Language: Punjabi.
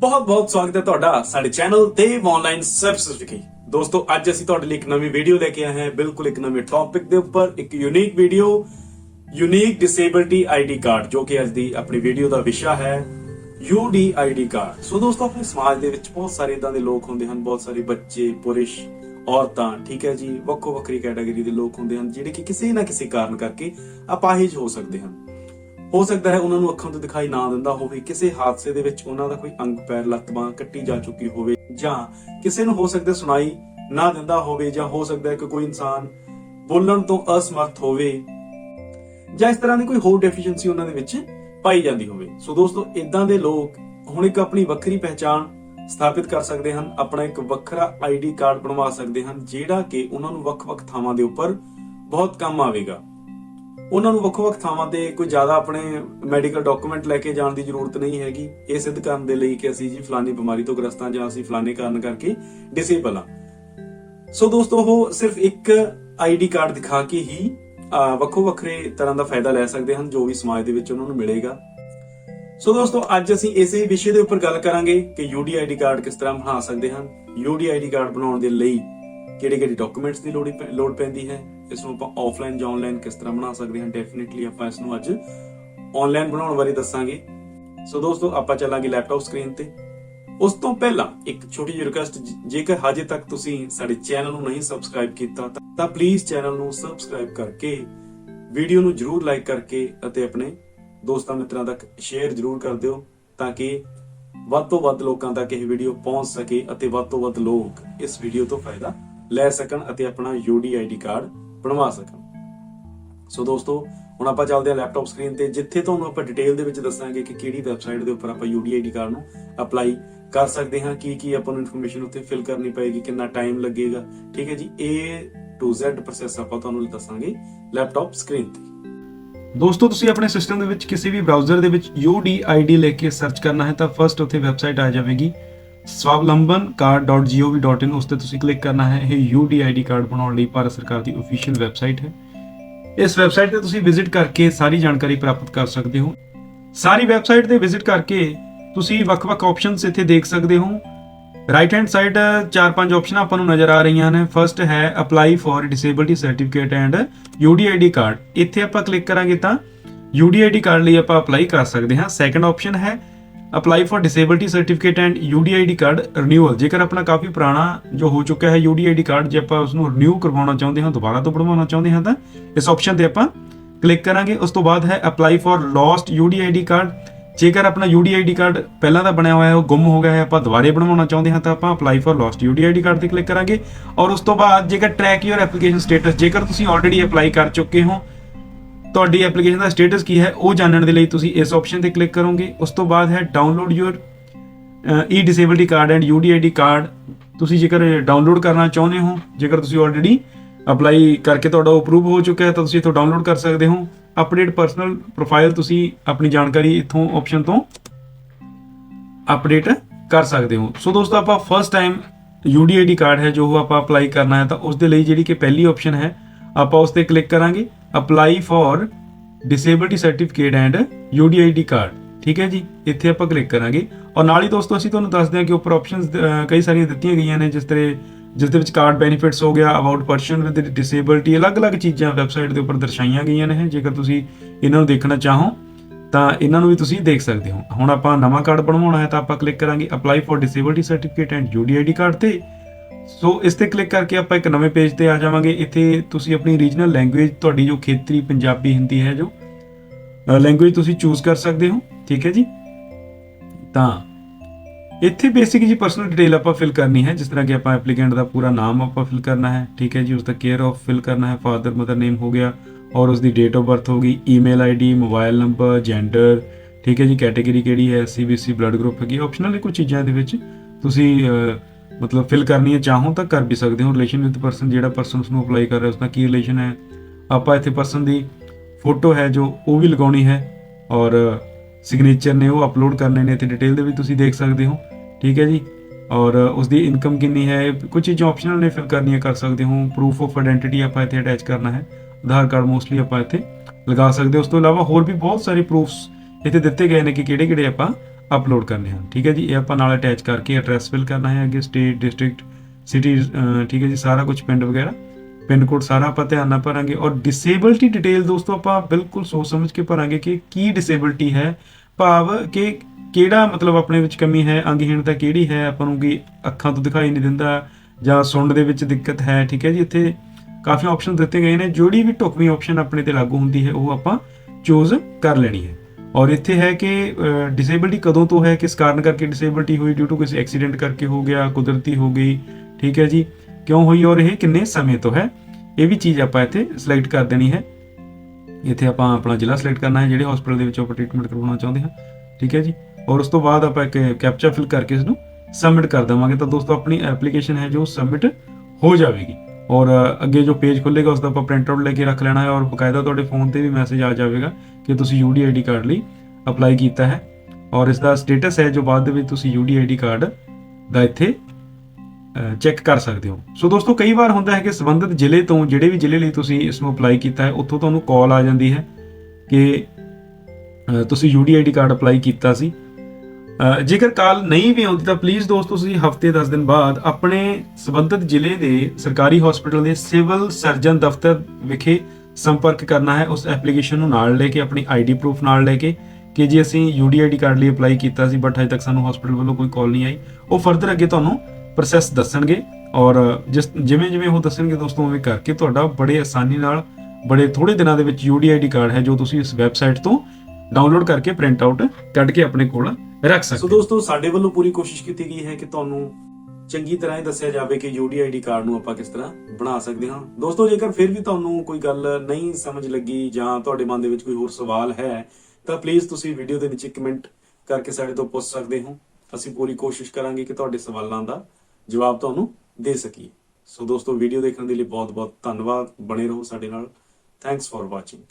ਬਹੁਤ ਬਹੁਤ ਸਵਾਗਤ ਹੈ ਤੁਹਾਡਾ ਸਾਡੇ ਚੈਨਲ ਤੇ ਆਨਲਾਈਨ ਸਰਵਿਸਿਜ਼ ਵਿਖੇ। ਦੋਸਤੋ, ਅੱਜ ਅਸੀਂ ਤੁਹਾਡੇ ਲਈ ਇੱਕ ਨਵੀਂ ਵੀਡੀਓ ਲੈ ਕੇ ਆਏ ਹਾਂ। ਬਿਲਕੁਲ ਇੱਕ ਨਵੇਂ ਟੌਪਿਕ ਦੇ ਉੱਪਰ, ਇੱਕ unique video unique disability ID card ਜੋ ਕਿ ਅੱਜ ਦੀ ਆਪਣੀ ਵੀਡੀਓ ਦਾ ਵਿਸ਼ਾ ਹੈ UDID ਕਾਰਡ ਸੋ ਦੋਸਤੋ, ਆਪਣੇ ਸਮਾਜ ਦੇ ਵਿੱਚ ਬਹੁਤ ਸਾਰੇ ਇਦਾਂ ਦੇ ਲੋਕ ਹੁੰਦੇ ਹਨ, ਬਹੁਤ ਸਾਰੇ ਬੱਚੇ, ਪੁਰਸ਼, ਔਰਤਾਂ, ਠੀਕ ਹੈ ਜੀ? ਵੱਖੋ ਵੱਖਰੀ ਕੈਟਾਗਰੀ ਦੇ ਲੋਕ ਹੁੰਦੇ ਹਨ, ਜਿਹੜੇ ਕਿ ਕਿਸੇ ਨਾ ਕਿਸੇ ਕਾਰਨ ਕਰਕੇ ਅਪਾਹਿਜ ਹੋ ਸਕਦੇ ਹਨ। ਹੋ ਸਕਦਾ ਹੈ ਉਹਨਾਂ ਨੂੰ ਅੱਖਾਂ ਤੋਂ ਦਿਖਾਈ ਨਾ ਦਿੰਦਾ ਹੋਵੇ, ਕਿਸੇ ਹਾਦਸੇ ਦੇ ਵਿੱਚ ਉਹਨਾਂ ਦਾ ਕੋਈ ਅੰਗ ਪੈਰ, ਲੱਤ, ਬਾਂਹ ਕੱਟੀ ਜਾ ਚੁੱਕੀ ਹੋਵੇ, ਜਾਂ ਕਿਸੇ ਨੂੰ ਹੋ ਸਕਦਾ ਸੁਣਾਈ ਨਾ ਦਿੰਦਾ ਹੋਵੇ, ਜਾਂ ਹੋ ਸਕਦਾ ਹੈ ਕਿ ਕੋਈ ਇਨਸਾਨ ਬੋਲਣ ਤੋਂ ਅਸਮਰਥ ਹੋਵੇ, ਜਾਂ ਇਸ ਤਰ੍ਹਾਂ ਦੀ ਕੋਈ ਹੋਰ ਡੈਫੀਸ਼ੀਐਂਸੀ ਉਹਨਾਂ ਦੇ ਵਿੱਚ ਪਾਈ ਜਾਂਦੀ ਹੋਵੇ। ਸੋ ਦੋਸਤੋ ਇਦਾਂ ਦੇ ਲੋਕ ਹੁਣ ਇੱਕ ਆਪਣੀ ਵੱਖਰੀ ਪਹਿਚਾਣ ਸਥਾਪਿਤ ਕਰ ਸਕਦੇ ਹਨ, ਆਪਣਾ ਇੱਕ ਵੱਖਰਾ ਆਈਡੀ ਕਾਰਡ ਬਣਵਾ ਸਕਦੇ ਹਨ, ਜਿਹੜਾ ਕਿ ਉਹਨਾਂ ਨੂੰ ਵੱਖ-ਵੱਖ ਥਾਵਾਂ ਦੇ ਉੱਪਰ ਬਹੁਤ ਕੰਮ ਆਵੇਗਾ। ਉਹਨਾਂ ਨੂੰ ਵੱਖ-ਵੱਖ ਥਾਵਾਂ ਤੇ ਕੋਈ ਜ਼ਿਆਦਾ ਆਪਣੇ ਮੈਡੀਕਲ ਡਾਕੂਮੈਂਟ ਲੈ ਕੇ ਜਾਣ ਦੀ ਜ਼ਰੂਰਤ ਨਹੀਂ ਹੈਗੀ। ਇਹ ਸਿੱਧ ਕਰਨ ਦੇ ਲਈ ਕਿ ਅਸੀਂ ਜੀ ਫਲਾਨੀ ਬਿਮਾਰੀ ਤੋਂ ਗ੍ਰਸਤ ਹਾਂ ਜਾਂ ਅਸੀਂ ਫਲਾਨੇ ਕਾਰਨ ਕਰਕੇ ਡਿਸੇਬਲ ਹਾਂ। ਸੋ ਦੋਸਤੋ, ਉਹ ਸਿਰਫ ਇੱਕ ਆਈਡੀ ਕਾਰਡ ਦਿਖਾ ਕੇ ਹੀ ਵੱਖੋ ਵੱਖਰੇ ਤਰ੍ਹਾਂ ਦਾ ਫਾਇਦਾ ਲੈ ਸਕਦੇ ਹਨ, ਜੋ ਵੀ ਸਮਾਜ ਦੇ ਵਿੱਚ ਉਹਨਾਂ ਨੂੰ ਮਿਲੇਗਾ। ਸੋ ਦੋਸਤੋ, ਅੱਜ ਅਸੀਂ ਇਸੇ ਵਿਸ਼ੇ ਦੇ ਉੱਪਰ ਗੱਲ ਕਰਾਂਗੇ ਕਿ UDID ਕਾਰਡ ਕਿਸ ਤਰ੍ਹਾਂ ਬਣਾ ਸਕਦੇ ਹਨ। UDID ਕਾਰਡ ਬਣਾਉਣ ਦੇ ਲਈ ਕਿਹੜੇ-ਕਿਹੜੇ ਡਾਕੂਮੈਂਟਸ ਦੀ ਲੋੜ ਪੈ- ਲੋੜ ਪੈਂਦੀ ਹੈ, ਇਸ ਨੂੰ ਆਪਾਂ ਆਫਲਾਈਨ ਜਾਂ ਆਨਲਾਈਨ ਕਿਸ ਤਰ੍ਹਾਂ ਬਣਾ ਸਕਦੇ ਹਾਂ ਡੈਫੀਨਿਟਲੀ ਆਪਾਂ ਇਸ ਨੂੰ ਅੱਜ ਆਨਲਾਈਨ ਬਣਾਉਣ ਬਾਰੇ ਦੱਸਾਂਗੇ। ਸੋ ਦੋਸਤੋ, ਆਪਾਂ ਚੱਲਾਂਗੇ ਲੈਪਟਾਪ ਸਕਰੀਨ ਤੇ। ਉਸ ਤੋਂ ਪਹਿਲਾਂ ਇੱਕ ਛੋਟੀ ਜਿਹੀ ਰਿਕਵੈਸਟ ਜੇਕਰ ਹਜੇ ਤੱਕ ਤੁਸੀਂ ਸਾਡੇ ਚੈਨਲ ਨੂੰ ਨਹੀਂ ਸਬਸਕ੍ਰਾਈਬ ਕੀਤਾ, ਤਾਂ ਪਲੀਜ਼ ਚੈਨਲ ਨੂੰ ਸਬਸਕ੍ਰਾਈਬ ਕਰਕੇ ਵੀਡੀਓ ਨੂੰ ਜਰੂਰ ਲਾਈਕ ਕਰਕੇ ਅਤੇ ਆਪਣੇ ਦੋਸਤਾਂ ਮਿੱਤਰਾਂ ਤੱਕ ਸ਼ੇਅਰ ਜਰੂਰ ਕਰ ਦਿਓ, ਤਾਂ ਕਿ ਵੱਧ ਤੋਂ ਵੱਧ ਲੋਕਾਂ ਤੱਕ ਇਹ ਵੀਡੀਓ ਪਹੁੰਚ ਸਕੇ ਅਤੇ ਵੱਧ ਤੋਂ ਵੱਧ ਲੋਕ ਇਸ ਵੀਡੀਓ ਤੋਂ ਫਾਇਦਾ ਲੈ ਸਕਣ ਅਤੇ ਆਪਣਾ UDID ਕਾਰਡ ਬਣਵਾ ਸਕਣ। ਸੋ ਦੋਸਤੋ, ਹੁਣ ਆਪਾਂ ਚੱਲਦੇ ਹਾਂ ਲੈਪਟਾਪ ਸਕਰੀਨ ਤੇ, ਜਿੱਥੇ ਤੁਹਾਨੂੰ ਆਪਾਂ ਡਿਟੇਲ ਦੇ ਵਿੱਚ ਦੱਸਾਂਗੇ ਕਿ ਕਿਹੜੀ ਵੈਬਸਾਈਟ ਦੇ ਉੱਪਰ ਆਪਾਂ UDID ਕਾਰਡ ਨੂੰ ਅਪਲਾਈ ਕਰ ਸਕਦੇ ਹਾਂ, ਕੀ ਕੀ ਆਪਾਂ ਨੂੰ ਇਨਫੋਰਮੇਸ਼ਨ ਉੱਤੇ ਫਿਲ ਕਰਨੀ ਪਏਗੀ, ਕਿੰਨਾ ਟਾਈਮ ਲੱਗੇਗਾ। ਠੀਕ ਹੈ ਜੀ, A to Z ਪ੍ਰੋਸੈਸ ਆਪਾਂ ਤੁਹਾਨੂੰ ਦੱਸਾਂਗੇ ਲੈਪਟਾਪ ਸਕਰੀਨ ਤੇ। ਦੋਸਤੋ, ਤੁਸੀਂ ਆਪਣੇ ਸਿਸਟਮ ਦੇ ਵਿੱਚ ਕਿਸੇ ਵੀ ਬ੍ਰਾਊਜ਼ਰ ਦੇ ਵਿੱਚ UDID ਲਿਖ ਕੇ ਸਰਚ ਕਰਨਾ ਹੈ ਤਾਂ ਫਰਸਟ ਉੱਥੇ ਵੈਬਸਾਈਟ ਆ ਜਾਵੇਗੀ। swavlambancard.gov.in ਉਸ ਤੇ ਤੁਸੀਂ ਕਲਿੱਕ ਕਰਨਾ ਹੈ। ਇਹ UDID ਕਾਰਡ ਬਣਾਉਣ ਲਈ ਭਾਰਤ ਸਰਕਾਰ ਦੀ ਅਫੀਸ਼ੀਅਲ ਵੈਬਸਾਈਟ ਹੈ। ਇਸ ਵੈਬਸਾਈਟ ਤੇ ਤੁਸੀਂ ਵਿਜ਼ਿਟ ਕਰਕੇ ਸਾਰੀ ਜਾਣਕਾਰੀ ਪ੍ਰਾਪਤ ਕਰ ਸਕਦੇ ਹੋ। ਸਾਰੀ ਵੈਬਸਾਈਟ ਤੇ ਵਿਜ਼ਿਟ ਕਰਕੇ ਤੁਸੀਂ ਵੱਖ-ਵੱਖ ਆਪਸ਼ਨਸ ਇੱਥੇ ਦੇਖ ਸਕਦੇ ਹੋ। ਰਾਈਟ ਹੈਂਡ ਸਾਈਡ ਚਾਰ ਪੰਜ ਆਪਸ਼ਨਾਂ ਆਪਾਂ ਨੂੰ ਨਜ਼ਰ ਆ ਰਹੀਆਂ ਨੇ। ਫਰਸਟ ਹੈ apply for disability certificate and UDID card ਇੱਥੇ ਆਪਾਂ ਕਲਿੱਕ ਕਰਾਂਗੇ ਤਾਂ UDID ਕਾਰਡ ਲਈ ਆਪਾਂ ਅਪਲਾਈ ਕਰ ਸਕਦੇ ਹਾਂ। ਸੈਕੰਡ ਆਪਸ਼ਨ ਹੈ apply for disability certificate and UDID card renewal ਜੇਕਰ ਆਪਣਾ ਕਾਫੀ ਪੁਰਾਣਾ ਜੋ ਹੋ ਚੁੱਕਾ ਹੈ ਯੂਡੀਆਈਡੀ ਕਾਰਡ ਜੇ ਆਪਾਂ ਉਸ ਨੂੰ ਰਿਨਿਊ ਕਰਵਾਉਣਾ ਚਾਹੁੰਦੇ ਹਾਂ, ਦੁਬਾਰਾ ਤੋਂ ਬਣਵਾਉਣਾ ਚਾਹੁੰਦੇ ਹਾਂ, ਤਾਂ ਇਸ ਆਪਸ਼ਨ ਤੇ ਆਪਾਂ ਕਲਿੱਕ ਕਰਾਂਗੇ। ਉਸ ਤੋਂ ਬਾਅਦ ਹੈ apply for lost UDID card ਜੇਕਰ ਆਪਣਾ ਯੂਡੀਆਈਡੀ ਕਾਰਡ ਪਹਿਲਾਂ ਦਾ ਬਣਿਆ ਹੋਇਆ ਹੈ, ਉਹ ਗੁੰਮ ਹੋ ਗਿਆ ਹੈ, ਆਪਾਂ ਦੁਬਾਰੇ ਬਣਵਾਉਣਾ ਚਾਹੁੰਦੇ ਹਾਂ, ਤਾਂ ਆਪਾਂ apply for lost UDID card ਤੇ ਕਲਿੱਕ ਕਰਾਂਗੇ। ਔਰ ਉਸ ਤੋਂ ਬਾਅਦ ਜੇਕਰ ਟਰੈਕ ਯੂਰ ਐਪਲੀਕੇਸ਼ਨ ਸਟੇਟਸ ਜੇਕਰ ਤੁਸੀਂ ਆਲਰੇਡੀ ਅਪਲਾਈ ਕਰ ਚੁੱਕੇ ਹੋ ਤੁਹਾਡੀ ਐਪਲੀਕੇਸ਼ਨ ਦਾ ਸਟੇਟਸ ਕੀ ਹੈ, ਉਹ ਜਾਣਨ ਦੇ ਲਈ ਤੁਸੀਂ ਇਸ ਆਪਸ਼ਨ ਤੇ ਕਲਿੱਕ ਕਰੋਗੇ। ਉਸ ਤੋਂ ਬਾਅਦ ਹੈ download your e disability card and UDID card ਤੁਸੀਂ ਜੇਕਰ ਡਾਊਨਲੋਡ ਕਰਨਾ ਚਾਹੁੰਦੇ ਹੋ, ਜੇਕਰ ਤੁਸੀਂ ਆਲਰੇਡੀ ਅਪਲਾਈ ਕਰਕੇ ਤੁਹਾਡਾ ਅਪਰੂਵ ਹੋ ਚੁੱਕਾ ਹੈ, ਤਾਂ ਤੁਸੀਂ ਇਥੋਂ ਡਾਊਨਲੋਡ ਕਰ ਸਕਦੇ ਹੋ। ਅਪਡੇਟ ਪਰਸਨਲ ਪ੍ਰੋਫਾਈਲ ਤੁਸੀਂ ਆਪਣੀ ਜਾਣਕਾਰੀ ਇਥੋਂ ਆਪਸ਼ਨ ਤੋਂ ਅਪਡੇਟ ਕਰ ਸਕਦੇ ਹੋ। ਸੋ ਦੋਸਤੋ, ਆਪਾਂ ਫਸਟ ਟਾਈਮ UDID ਕਾਰਡ ਹੈ, ਜੋ ਆਪਾਂ ਅਪਲਾਈ ਕਰਨਾ ਹੈ, ਤਾਂ ਉਸ ਦੇ ਲਈ ਜਿਹੜੀ ਕਿ ਪਹਿਲੀ ਆਪਸ਼ਨ ਹੈ, ਆਪਾਂ ਉਸ ਤੇ ਕਲਿੱਕ ਕਰਾਂਗੇ। Apply for disability certificate and UDID card ਠੀਕ ਹੈ ਜੀ? ਇੱਥੇ ਆਪਾਂ ਕਲਿੱਕ ਕਰਾਂਗੇ। ਔਰ ਨਾਲ ਹੀ ਦੋਸਤੋ, ਅਸੀਂ ਤੁਹਾਨੂੰ ਦੱਸਦੇ ਹਾਂ ਕਿ ਉੱਪਰ ਆਪਸ਼ਨਸ ਕਈ ਸਾਰੀਆਂ ਦਿੱਤੀਆਂ ਗਈਆਂ ਨੇ, ਜਿਸ ਤਰ੍ਹਾਂ ਜਿਸ ਦੇ ਵਿੱਚ ਕਾਰਡ ਬੈਨੀਫਿਟਸ ਹੋ ਗਿਆ ਅਬਾਊਟ ਪਰਸਨ ਵਿਦ ਡਿਸੇਬਿਲਟੀ ਅਲੱਗ-ਅਲੱਗ ਚੀਜ਼ਾਂ ਵੈਬਸਾਈਟ ਦੇ ਉੱਪਰ ਦਰਸਾਈਆਂ ਗਈਆਂ ਨੇ। ਜੇਕਰ ਤੁਸੀਂ ਇਹਨਾਂ ਨੂੰ ਦੇਖਣਾ ਚਾਹੋ, ਤਾਂ ਇਹਨਾਂ ਨੂੰ ਵੀ ਤੁਸੀਂ ਦੇਖ ਸਕਦੇ ਹੋ। ਹੁਣ ਆਪਾਂ ਨਵਾਂ ਕਾਰਡ ਬਣਵਾਉਣਾ ਹੈ, ਤਾਂ ਆਪਾਂ ਕਲਿੱਕ ਕਰਾਂਗੇ apply for disability certificate and UDID card ਤੇ। ਸੋ ਇਸ ਤੇ ਕਲਿੱਕ ਕਰਕੇ ਆਪਾਂ ਇੱਕ ਨਵੇਂ ਪੇਜ ਤੇ ਆ ਜਾਵਾਂਗੇ। ਇੱਥੇ ਤੁਸੀਂ ਆਪਣੀ ਰੀਜਨਲ ਲੈਂਗੁਏਜ ਤੁਹਾਡੀ ਜੋ ਖੇਤਰੀ ਪੰਜਾਬੀ ਹਿੰਦੀ ਹੈ ਜੋ ਲੈਂਗੁਏਜ ਤੁਸੀਂ ਚੂਜ਼ ਕਰ ਸਕਦੇ ਹੋ। ਠੀਕ ਹੈ ਜੀ? ਤਾਂ, ਇੱਥੇ ਬੇਸਿਕ ਜੀ ਪਰਸਨਲ ਡਿਟੇਲ ਆਪਾਂ ਫਿਲ ਕਰਨੀ ਹੈ। ਜਿਸ ਤਰ੍ਹਾਂ ਕਿ ਆਪਾਂ ਐਪਲੀਕੈਂਟ ਦਾ ਪੂਰਾ ਨਾਮ ਆਪਾਂ ਫਿਲ ਕਰਨਾ ਹੈ। ਠੀਕ ਹੈ ਜੀ? ਉਸ ਦਾ ਕੇਅਰ ਆਫ ਫਿਲ ਕਰਨਾ ਹੈ। ਫਾਦਰ ਮਦਰ ਨੇਮ ਹੋ ਗਿਆ ਔਰ ਉਸ ਦੀ ਡੇਟ ਆਫ ਬਰਥ ਹੋ ਗਈ। Email ID mobile number gender ਠੀਕ ਹੈ ਜੀ? ਕੈਟਾਗਰੀ ਕਿਹੜੀ ਹੈ? ਸੀਬੀਸੀ ਬਲੱਡ ਗਰੁੱਪ ਹੈਗੀ। ਆਪਸ਼ਨਲ ਹੈ ਕੁਝ ਚੀਜ਼ਾਂ ਦੇ ਵਿੱਚ ਤੁਸੀਂ ਮਤਲਬ ਫਿਲ ਕਰਨੀ ਹੈ, ਚਾਹੋ ਤਾਂ ਕਰ ਵੀ ਸਕਦੇ ਹੋ। ਰਿਲੇਸ਼ਨ ਵਿਦ ਪਰਸਨ ਜਿਹੜਾ ਪਰਸਨ ਉਸ ਨੂੰ ਅਪਲਾਈ ਕਰ ਰਿਹਾ ਉਸ ਦਾ ਕੀ ਰਿਲੇਸ਼ਨ ਹੈ? ਆਪਾਂ ਇੱਥੇ ਪਰਸਨ ਦੀ ਫੋਟੋ ਹੈ ਜੋ ਉਹ ਵੀ ਲਗਾਉਣੀ ਹੈ ਔਰ ਸਿਗਨੇਚਰ ਨੇ ਉਹ ਅਪਲੋਡ ਕਰਨੇ ਨੇ। ਤੇ ਡਿਟੇਲ ਦੇ ਵੀ ਤੁਸੀਂ ਦੇਖ ਸਕਦੇ ਹੋ। ਠੀਕ ਹੈ ਜੀ? ਔਰ ਉਸ ਦੀ ਇਨਕਮ ਕਿੰਨੀ ਹੈ, ਕੁਝ ਚੀਜ਼ਾਂ ਆਪਸ਼ਨਲ ਨੇ ਫਿਲ ਕਰਨੀਆਂ ਕਰ ਸਕਦੇ ਹੋ। ਪ੍ਰੂਫ ਆਫ ਆਇਡੈਂਟੀਟੀ ਆਪਾਂ ਇੱਥੇ ਅਟੈਚ ਕਰਨਾ ਹੈ। ਆਧਾਰ ਕਾਰਡ ਮੋਸਟਲੀ ਆਪਾਂ ਇੱਥੇ ਲਗਾ ਸਕਦੇ ਹਾਂ। ਉਸ ਤੋਂ ਇਲਾਵਾ ਹੋਰ ਵੀ ਬਹੁਤ ਸਾਰੇ ਪ੍ਰੂਫਸ ਇੱਥੇ ਦਿੱਤੇ ਗਏ ਨੇ ਕਿ ਕਿਹੜੇ-ਕਿਹੜੇ ਆਪਾਂ ਅਪਲੋਡ ਕਰਨੇ ਹਨ। ਠੀਕ ਹੈ ਜੀ, ਇਹ ਆਪਾਂ ਨਾਲ ਅਟੈਚ ਕਰਕੇ ਐਡਰੈਸ ਫਿਲ ਕਰਨਾ ਹੈ ਅੱਗੇ ਸਟੇਟ ਡਿਸਟ੍ਰਿਕਟ ਸਿਟੀ ਠੀਕ ਹੈ ਜੀ, ਸਾਰਾ ਕੁਝ ਪਿੰਡ ਵਗੈਰਾ। ਪਿੰਨ ਕੋਡ ਸਾਰਾ ਆਪਾਂ ਧਿਆਨ ਨਾਲ ਭਰਾਂਗੇ ਔਰ ਡਿਸੇਬਿਲਟੀ ਡਿਟੇਲ ਦੋਸਤੋ ਆਪਾਂ ਬਿਲਕੁਲ ਸੋਚ ਸਮਝ ਕੇ ਭਰਾਂਗੇ ਕਿ ਕੀ ਡਿਸੇਬਿਲਟੀ ਹੈ, ਭਾਵ ਕਿ ਕਿਹੜਾ ਮਤਲਬ ਆਪਣੇ ਵਿੱਚ ਕਮੀ ਹੈ ਅੰਗਹੀਣਤਾ ਕਿਹੜੀ ਹੈ, ਆਪਾਂ ਨੂੰ ਕੀ ਅੱਖਾਂ ਤੋਂ ਦਿਖਾਈ ਨਹੀਂ ਦਿੰਦਾ ਜਾਂ ਸੁਣਨ ਦੇ ਵਿੱਚ ਦਿੱਕਤ ਹੈ, ਠੀਕ ਹੈ ਜੀ, ਇੱਥੇ ਕਾਫੀ ਆਪਸ਼ਨ ਦਿੱਤੇ ਗਏ ਨੇ, ਜਿਹੜੀ ਵੀ ਢੁਕਵੀਂ ਆਪਸ਼ਨ ਆਪਣੇ ਤੇ ਲਾਗੂ ਹੁੰਦੀ ਹੈ, ਉਹ ਆਪਾਂ ਚੂਜ਼ ਕਰ ਲੈਣੀ ਹੈ। ਔਰ ਇੱਥੇ ਹੈ ਕਿ ਡਿਸੇਬਿਲਟੀ ਕਦੋਂ ਤੋਂ ਹੈ? ਕਿਸ ਕਾਰਨ ਕਰਕੇ ਡਿਸੇਬਿਲਟੀ ਹੋਈ? ਡਿਊ ਟੂ ਕਿਸੇ ਐਕਸੀਡੈਂਟ ਕਰਕੇ ਹੋ ਗਿਆ, ਕੁਦਰਤੀ ਹੋ ਗਈ, ਠੀਕ ਹੈ ਜੀ? ਕਿਉਂ ਹੋਈ ਔਰ ਇਹ ਕਿੰਨੇ ਸਮੇਂ ਤੋਂ ਹੈ? ਇਹ ਵੀ ਚੀਜ਼ ਆਪਾਂ ਇੱਥੇ ਸਿਲੈਕਟ ਕਰ ਦੇਣੀ ਹੈ। ਇੱਥੇ ਆਪਾਂ ਆਪਣਾ ਜ਼ਿਲ੍ਹਾ ਸਿਲੈਕਟ ਕਰਨਾ ਹੈ, ਜਿਹੜੇ ਹਸਪੀਟਲ ਦੇ ਵਿੱਚ ਆਪਾਂ ਟ੍ਰੀਟਮੈਂਟ ਕਰਵਾਉਣਾ ਚਾਹੁੰਦੇ ਹਾਂ, ਠੀਕ ਹੈ ਜੀ? ਔਰ ਉਸ ਤੋਂ ਬਾਅਦ ਆਪਾਂ ਇੱਕ ਕੈਪਚਾ ਫਿਲ ਕਰਕੇ ਇਸ ਨੂੰ ਸਬਮਿਟ ਕਰ ਦੇਵਾਂਗੇ। ਤਾਂ ਦੋਸਤੋ, ਆਪਣੀ ਐਪਲੀਕੇਸ਼ਨ ਹੈ ਜੋ ਸਬਮਿਟ ਹੋ ਜਾਵੇਗੀ। ਔਰ ਅੱਗੇ ਜੋ ਪੇਜ ਖੁੱਲੇਗਾ ਉਸ ਦਾ ਆਪਾਂ ਪ੍ਰਿੰਟ ਆਊਟ ਲੈ ਕੇ ਰੱਖ ਲੈਣਾ ਹੈ ਔਰ ਬਕਾਇਦਾ ਤੁਹਾਡੇ ਫੋਨ ਤੇ ਵੀ ਮੈਸੇਜ ਆ ਜਾਵੇਗਾ ਕਿ ਤੁਸੀਂ UDID ਕਾਰਡ ਲਈ ਅਪਲਾਈ ਕੀਤਾ ਹੈ ਔਰ ਇਸ ਦਾ ਸਟੇਟਸ ਹੈ ਜੋ ਬਾਅਦ ਦੇ ਵਿੱਚ ਤੁਸੀਂ UDID ਕਾਰਡ ਦਾ ਇੱਥੇ ਚੈੱਕ ਕਰ ਸਕਦੇ ਹੋ। ਸੋ ਦੋਸਤੋ ਕਈ ਵਾਰ ਹੁੰਦਾ ਹੈ ਕਿ ਸੰਬੰਧਿਤ ਜ਼ਿਲ੍ਹੇ ਤੋਂ ਜਿਹੜੇ ਵੀ ਜ਼ਿਲ੍ਹੇ ਲਈ ਤੁਸੀਂ ਇਸ ਨੂੰ ਅਪਲਾਈ ਕੀਤਾ ਹੈ ਉੱਥੋਂ ਤੁਹਾਨੂੰ ਕਾਲ ਆ ਜਾਂਦੀ ਹੈ ਕਿ ਅ, ਤੁਸੀਂ UDID ਕਾਰਡ ਅਪਲਾਈ ਕੀਤਾ ਸੀ। ਜੇਕਰ ਕਾਲ ਨਹੀਂ ਵੀ ਆਉਂਦੀ ਤਾਂ ਪਲੀਜ਼ ਦੋਸਤੋ ਤੁਸੀਂ ਹਫ਼ਤੇ 10 ਦਿਨ ਬਾਅਦ ਆਪਣੇ ਸੰਬੰਧਿਤ ਜ਼ਿਲ੍ਹੇ ਦੇ ਸਰਕਾਰੀ ਹਸਪੀਟਲ ਦੇ ਸਿਵਲ ਸਰਜਨ ਦਫ਼ਤਰ ਵਿਖੇ ਸੰਪਰਕ ਕਰਨਾ ਹੈ। ਉਸ ਐਪਲੀਕੇਸ਼ਨ ਨੂੰ ਨਾਲ ਲੈ ਕੇ, ਆਪਣੀ ਆਈਡੀ ਪ੍ਰੂਫ ਨਾਲ ਲੈ ਕੇ ਕਿ ਜੀ ਅਸੀਂ UDID ਕਾਰਡ ਲਈ ਅਪਲਾਈ ਕੀਤਾ ਸੀ ਬਟ ਅਜੇ ਤੱਕ ਸਾਨੂੰ ਹਸਪੀਟਲ ਵੱਲੋਂ ਕੋਈ ਕਾਲ ਨਹੀਂ ਆਈ। ਉਹ ਫਰਦਰ ਅੱਗੇ ਤੁਹਾਨੂੰ ਪ੍ਰੋਸੈਸ ਦੱਸਣਗੇ ਔਰ ਜਿਸ ਜਿਵੇਂ ਜਿਵੇਂ ਉਹ ਦੱਸਣਗੇ ਦੋਸਤੋ, ਉਵੇਂ ਕਰਕੇ ਤੁਹਾਡਾ ਬੜੇ ਆਸਾਨੀ ਨਾਲ, ਬੜੇ ਥੋੜੇ ਦਿਨਾਂ ਦੇ ਵਿੱਚ UDID ਕਾਰਡ ਹੈ ਜੋ ਤੁਸੀਂ ਇਸ ਵੈਬਸਾਈਟ ਤੋਂ ਡਾਊਨਲੋਡ ਕਰਕੇ ਪ੍ਰਿੰਟ ਆਊਟ ਕੱਢ ਕੇ ਆਪਣੇ ਕੋਲ ਰੱਖ ਸੋ ਸਕਦੇ। ਹੋ ਦੋਸਤੋ ਸਾਡੇ ਵੱਲੋਂ ਪੂਰੀ ਕੋਸ਼ਿਸ਼ ਕੀਤੀ ਗਈ ਹੈ ਕਿ ਤੁਹਾਨੂੰ ਚੰਗੀ ਤਰ੍ਹਾਂ ਇਹ ਦੱਸਿਆ ਜਾਵੇ ਕਿ UDID ਕਾਰਡ ਨੂੰ ਆਪਾਂ ਕਿਸ ਤਰ੍ਹਾਂ ਬਣਾ ਸਕਦੇ ਹਾਂ। ਦੋਸਤੋ ਜੇਕਰ ਫਿਰ ਵੀ ਤੁਹਾਨੂੰ ਕੋਈ ਗੱਲ ਨਹੀਂ ਸਮਝ ਲੱਗੀ ਜਾਂ ਤੁਹਾਡੇ ਮਨ ਦੇ ਵਿੱਚ ਕੋਈ ਹੋਰ ਸਵਾਲ ਹੈ ਤਾਂ ਪਲੀਜ਼ ਤੁਸੀਂ ਵੀਡੀਓ ਦੇ ਨੀਚੇ ਕਮੈਂਟ ਕਰਕੇ ਸਾਡੇ ਤੋਂ ਪੁੱਛ ਸਕਦੇ ਹੋ। ਅਸੀਂ ਪੂਰੀ ਕੋਸ਼ਿਸ਼ ਕਰਾਂਗੇ ਕਿ ਤੁਹਾਡੇ ਸਵਾਲਾਂ ਦਾ ਜਵਾਬ ਤੁਹਾਨੂੰ ਦੇ ਸਕੀਏ। ਸੋ ਦੋਸਤੋ ਵੀਡੀਓ ਦੇਖਣ ਦੇ ਲਈ ਬਹੁਤ ਬਹੁਤ ਧੰਨਵਾਦ। ਬਣੇ ਰਹੋ ਸਾਡੇ ਨਾਲ। Thanks for watching